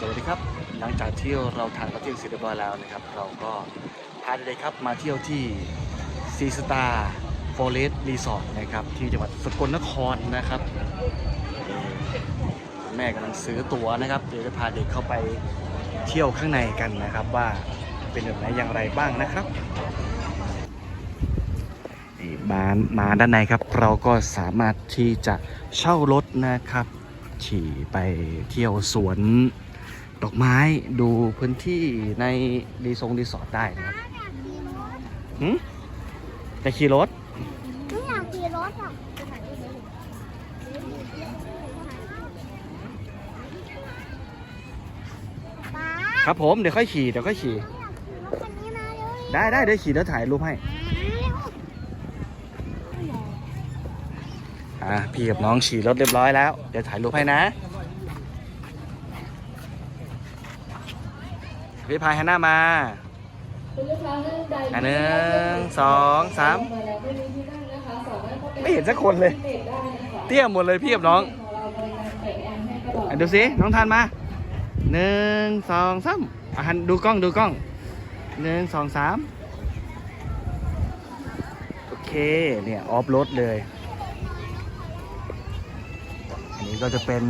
สวัสดีครับ หลังจากที่เราทานข้าวเที่ยงเสร็จเรียบร้อยแล้วนะครับ เราก็พาเด็กๆครับมาเที่ยวที่ซีสตาร์ฟอเรสต์รีสอร์ทนะครับ ที่จังหวัดสกลนครนะครับแม่กำลังซื้อตั๋วนะครับ เดี๋ยวจะพาเด็กเข้าไปเที่ยวข้างในกันนะครับ ว่าเป็นแบบไหนอย่างไรบ้างนะครับนี่มามาด้านในครับ เราก็สามารถที่จะเช่ารถนะครับ ขี่ไปเที่ยวสวน ดอกไม้ดูพื้นที่ในรีสงรีสอร์ทได้นะครับหืมจะขี่รถไม่อยากขี่รถอะป๊าครับผมเดี๋ยวค่อยขี่เดี๋ยวค่อยขี่รถคันนี้มาเร็วได้ได้เดี๋ยวขี่แล้วถ่ายรูปให้อะพี่กับน้องขี่รถเรียบร้อยแล้ว เดี๋ยวถ่ายรูปให้นะ พี่พายหันหน้ามาอันหนึ่งสองสามไม่เห็นสักคนเลย เตี้ยหมดเลยพี่กับน้องอดูสิน้องทันมาหนึ่งสองสามอะหันดูกล้องดูกล้องหนึ่งสองสามโอเคเนี่ยออฟโรดเลย อันนี้ก็จะเป็น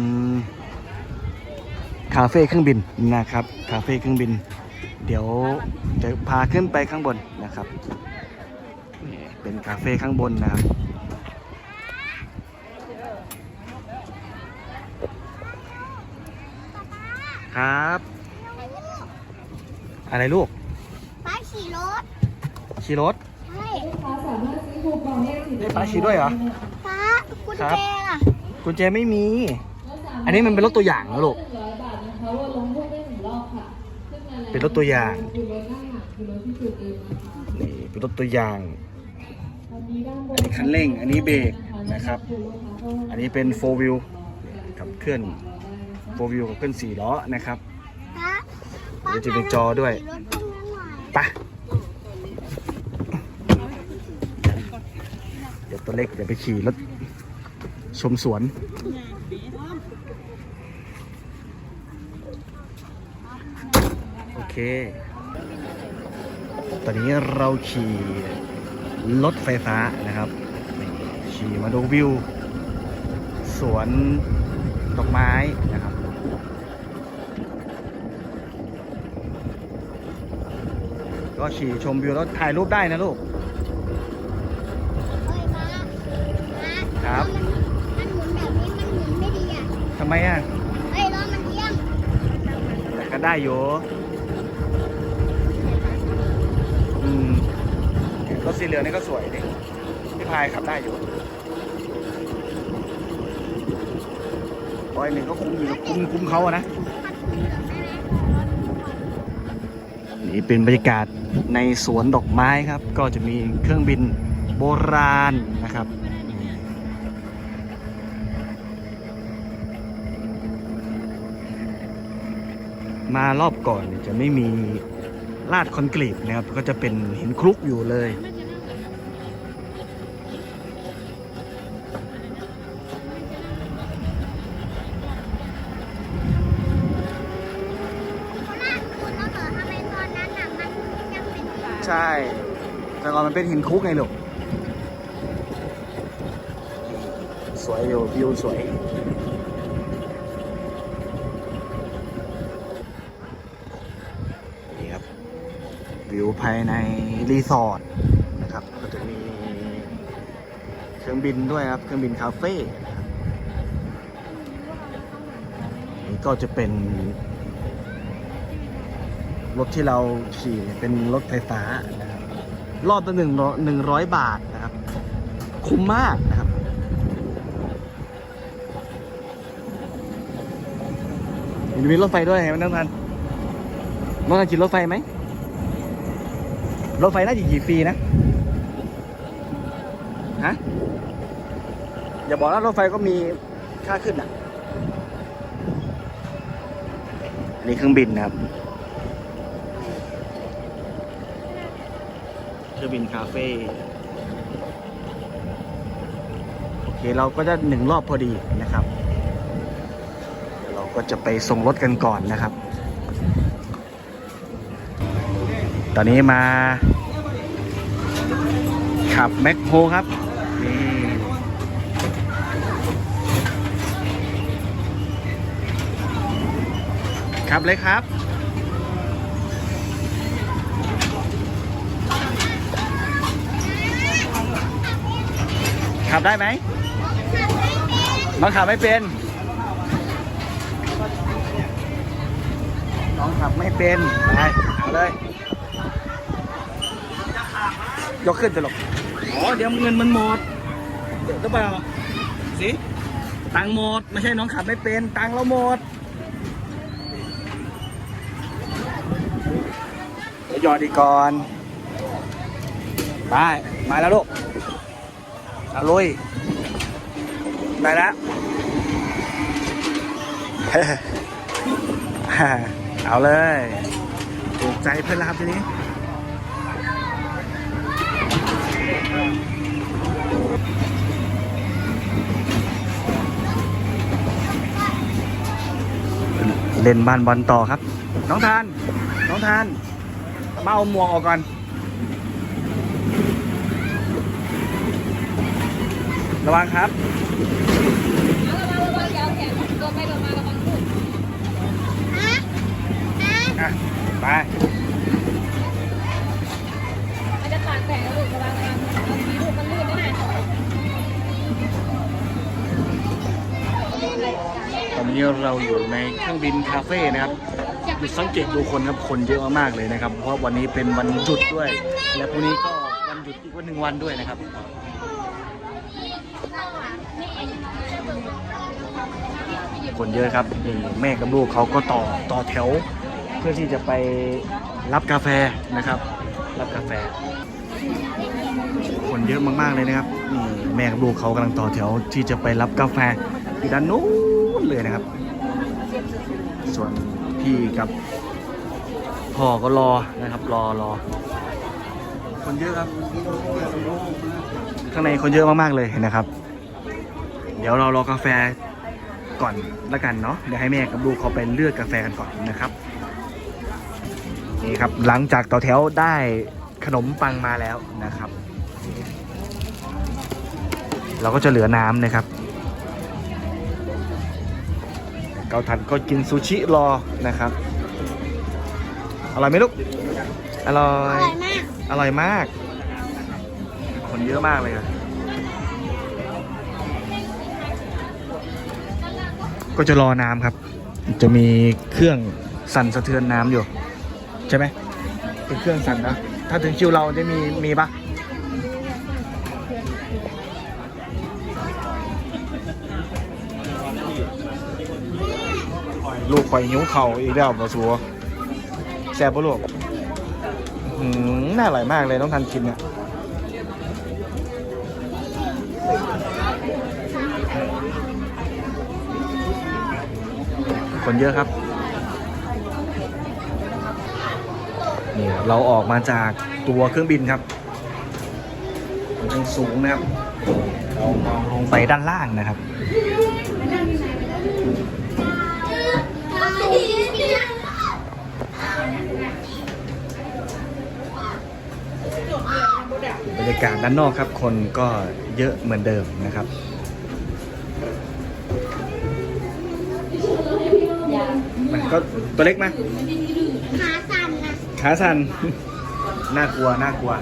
คาเฟ่เครื่องบินนะครับคาเฟ่เครื่องบิน เดี๋ยวจะพาขึ้นไปข้างบนนะครับนี่เป็นคาเฟ่ข้างบนนะครับครับ อะไรลูกป๊าขี่รถขี่รถใช่ลูกค้าสามารถซื้อคูปองได้สิได้ป๊าขี่ด้วยเหรอป๊ากุญครัแจบล่ะกุญแจไม่มี อันนี้มันเป็นรถตัวอย่างนะลูก เป็นรถตัวอย่างนี่เป็นรถตัวอย่าง อันนี้คันเร่ง อันนี้เบรกนะครับ อันนี้เป็นโฟวิลกับเคลื่อนโฟวิลกับเคลื่อนสี่ล้อนะครับเดี๋ยวจะมีจอด้วยไปะเดี๋ยวตัวเล็กเดี๋ยวไปขี่รถชมสวน โอ เค ตอนนี้เราขี่รถไฟฟ้านะครับนี่ขี่มาดูวิว สวนดอกไม้นะครับก็ขี่ชมวิวแล้วถ่ายรูปได้นะลูกเฮ้ยป๊าป๊าครับ มันหมุนแบบนี้มันหมุนไม่ดีอะทำไมอะเฮ้ยรถมันเอียงแต่ก็ได้อยู่ อืมรถสีเหลืองนี่ก็สวยดิพี่พายขับได้อยู่ร้อยหนึ่งก็คุ้มอยู่คุ้มคุ้มเขาอะนะ นี่เป็นบรรยากาศในสวนดอกไม้ครับ ก็จะมีเครื่องบินโบราณนะครับมารอบก่อนจะไม่มี ลาดคอนกรีตนะครับ ก็จะเป็นหินคลุกอยู่เลย ใช่ แต่ก่อนมันเป็นหินคลุกไงลูก สวยอยู่วิวสวย นี่ครับ วิวภายในรีสอร์ทนะครับ ก็จะมีเครื่องบินด้วยครับ เครื่องบินคาเฟ่นี่ก็จะเป็นรถที่เราขี่เป็นรถไฟฟ้านะครับ รอบละหนึ่งหนึ่งร้อยบาทนะครับ คุ้มมากนะครับมีรถไฟด้วยเห็นไหมน้องทันน้องทันขี่รถไฟไหม รถไฟน่าจะขี่ฟรีนะฮะอย่าบอกนะรถไฟก็มีค่าขึ้นอะอันนี้เครื่องบินนะครับ เครื่องบินคาเฟ่โอเคเราก็จะหนึ่งรอบพอดีนะครับ เราก็ก็จะไปส่งรถกันก่อนนะครับ ตอนนี้มา ขับแมคโครครับนี่ขับเลยครับขับได้ไหมน้องขับไม่เป็น น้องขับไม่เป็น ไป เอาเลย ยกขึ้นจะหลบอ๋อเดี๋ยวเงินมันหมดเดี๋ยวหรือเปล่าสิตังค์หมดไม่ใช่น้องขับไม่เป็นตังค์เราหมดเดี๋ยวหยอดอีกก่อนไปมาแล้วลูกเอาลุยได้แล้วเอาเลยถูกใจเพื่อนรับทีนี้ เล่นบ้านบอลต่อครับ น้องทาน น้องทานมาเอาหมวกออกก่อนระวังครับระวังระวังอย่าเอาแขนโดนไปโดนมาระวังด้วยฮะฮะไปางลูกลูกระวังระวังบางทีลูกมันลื่นด้ไหมตอนนี้เราอยู่ในเครื่องบินคาเฟ่นะครับดูสังเกตดูคนครับคนเยอะมากเลยนะครับ เพราะวันนี้เป็นวันหยุดด้วย และพรุ่งนี้ก็วันหยุดอีกวันหนึ่งวันด้วยนะครับคนเยอะครับนี่แม่กับลูกเขาก็ต่อต่อแถว เพื่อที่จะไปรับกาแฟนะครับ รับกาแฟ เยอะมากๆเลยนะครับนี่แม่กับลูกเขากำลังต่อแถวที่จะไปรับกาแฟที่ด้านนู้นเลยนะครับ ส่วนพี่กับพ่อก็รอนะครับ รอรอคนเยอะครับข้างในคนเยอะมากๆเลยนะครับ เดี๋ยวเรารอกาแฟก่อนละกันเนาะเดี๋ยวให้แม่กับลูกเขาไปเลือกกาแฟกันก่อนนะครับนี่ครับหลังจากต่อแถวได้ขนมปังมาแล้วนะครับ เราก็จะเหลือน้ำนะครับ เกาทันก็กินซูชิรอนะครับ อร่อยไหมลูก อร่ออยร่อยมากอร่อยมาก คนเยอะมากเลยอะก็จะรอน้ำครับ จะมีเครื่องสั่นสะเทือนน้ำอยู่ ใช่ไหมเป็นเครื่องสั่นนะ ถ้าถึงคิวเราจะมีมีปะ ลูกข่อยหิวเข่าอีกแล้วบอสัวแซ่บปะลูกอืมน่าอร่อยมากเลยต้องทันกินเนี่ยคนเยอะครับนี่เราออกมาจากตัวเครื่องบินครับมันยังสูงนะครับ เรามองลงไปด้านล่างนะครับ รรยากาศด้านนอกครับ คนก็เยอะเหมือนเดิมนะครับมันก็ตัวเล็กไหมขาสั่นนะขาสั่น น่ากลัว น่ากลัว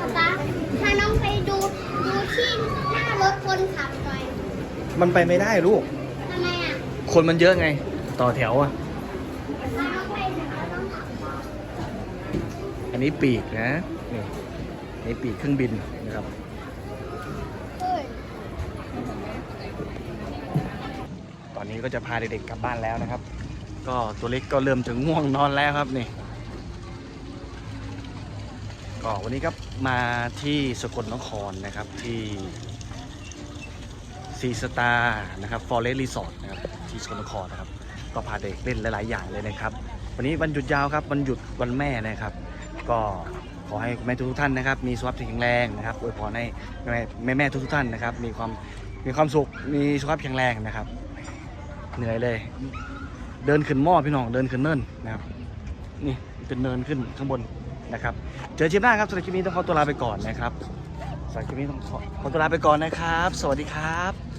ป๊าป๊าถ้าน้องไปดูดูที่หน้ารถคนขับหน่อยมันไปไม่ได้ลูก ทำไมอะคนมันเยอะไง ต่อแถวอะถ้าน้องไปถึงเราต้องขับ อันนี้ปีกนะนี่ อันนี้ปีกเครื่องบินนะครับเฮ้ยตอนนี้ก็จะพาเด็กๆกลับบ้านแล้วนะครับ ก็ตัวเล็กก็เริ่มถึงง่วงนอนแล้วครับนี่ก็วันนี้ครับมาที่สกลนครนะครับที่ซีสตาร์นะครับฟอเรสต์รีสอร์ทนะครับที่สกลนครนะครับ ก็พาเด็กเล่นหลาย ๆ อย่างเลยนะครับ วันนี้วันหยุดยาวครับวันหยุดวันแม่นะครับ ก็ ขอให้คุณแม่ทุกท่านนะครับ มีสุขภาพที่แข็งแรงนะครับอวยพรให้แม่แม่ทุกท่านนะครับ มีความมีความสุขมีสุขภาพแข็งแรงนะครับ เหนื่อยเลย เดินขึ้นหม้อพี่น้องเดินขึ้นเนินนะครับ นี่เป็นเนินขึ้นข้างบนนะครับ เจอคลิปหน้าครับสำหรับคลิปนี้ต้องขอตัวลาไปก่อนนะครับสำหรับคลิปนี้ต้องขอตัวลาไปก่อนนะครับ สวัสดีครับ